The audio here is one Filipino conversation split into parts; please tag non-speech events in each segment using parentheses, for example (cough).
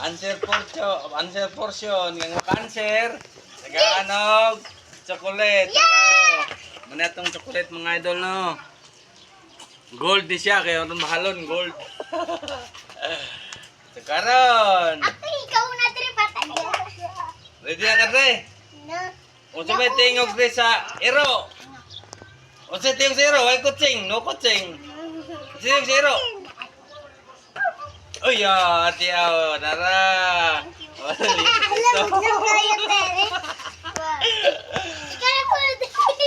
Answer portion, answer portion, ng cancer, naganog, chocolate, taro. Muna itong chocolate mga idol, no? Gold di siya, kaya ano mahalon, gold. (laughs) so, karon, Ako ikaw na diri patay. ready na ka, Dre? No. Unsa may tingog Dre sa ero? Unsa tingog sa ero? Ay kutsing, no kutsing. (laughs) Tingog sa ero? Uy, ah, ati ah, nara. Alam mo kayo tere.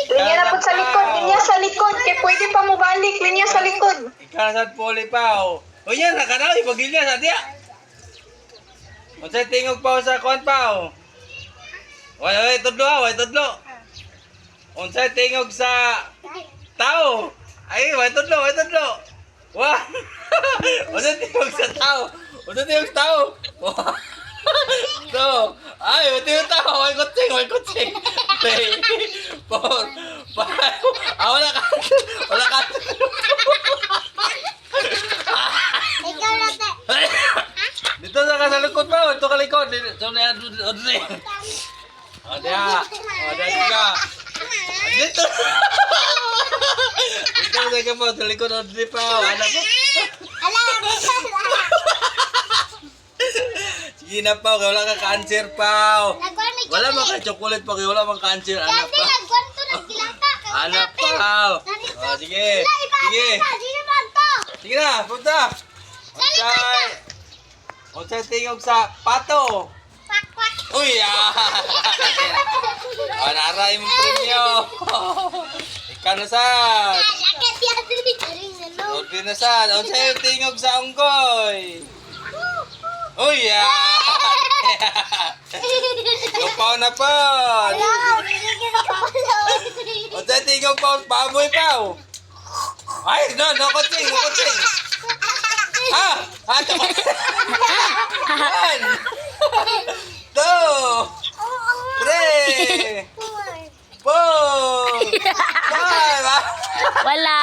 Linya na po sa likod, linya sa likod. Kaya pwede pa mo balik, linya sa likod. Ikasat poli pa. O yan, nakanaw, ibagilya sa diya. Unsa tingog pa sa kuan pa. o? Wala, wala, tudlo wala, tudlo. Unsa tingog sa tao? Ay, wala, tudlo, wala, tudlo. Wah! (laughs) Unsa tingog sa tao? Unsa tingog sa tao? (laughs) So, ay, wala tingog sa tao, wala kutsing, wala kutsing. Three, four, five. Ah, wala ka. Wala ka. Ikaw na te. Dito sa kasalikod pa, ito kalikod. Dito so, na dito. O diya. O diya ka. Dito. Dito sa (laughs) ka po, sa likod o dito pa. Anak ko. Alam mo. Sige na pa, kaya wala ka cancer pa. Wala man ka chocolate pa, kaya wala man cancer. Anak pa. (laughs) Anak pa. O sige. Sige. To? Sige na, punta. Unsay. Unsay tingog sa pato. Uy, ah! (laughs) oh, naray mo premyo. (laughs) Ikaw na sad. Lakit yan diri diri no. Ordi na sad. O sa'yo tingog sa unggoy. Uy, ah! Lupaw (laughs) na po. O sa'yo tingog pa, baboy pa. Ay, no, no kutsing, no kutsing. Ha? Ha? One. Two. Three. Four. Five. ah. Wala.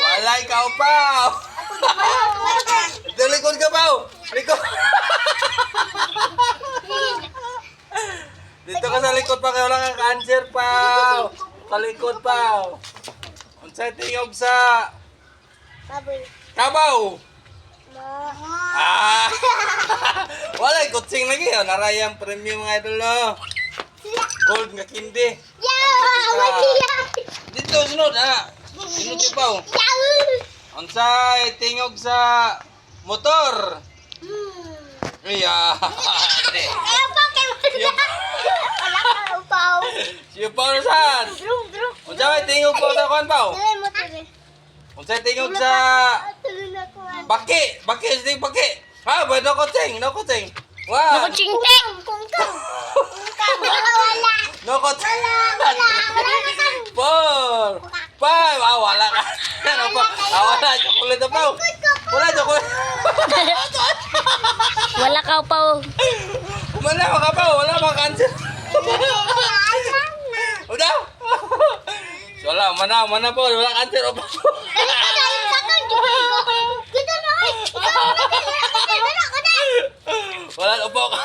Wala ikaw pa. Dalikod ka pa. Likod. Dito ka sa likod pa kaya wala kang cancer pa. Sa likod pa. Unsay tingog sa Kabaw. Ah. (laughs) wala kutsing lagi. Oh. Narayang premium mga idol no. Gold nga kindi. Dito sunod ha. Sunod ka pa. Unsay tingog sa motor. Iya. (laughs) Siya pa na saan? Unsay tingog po sa kuan pa? Unsay tingog sa baki. Baki, sing baki. Ha, ba no kutsing, no kutsing. Wow. Kutsingte. No kutsing. Four. (laughs) Five. Ah, wala ka. Ano pa? Ah, wala. Chocolate na pa. Wala, chocolate. (laughs) Wala ka pa. Wala ka pa. Wala mga cancer. So, wala. Mana, mana po. Wala cancer. Opo. Wala, upo ka.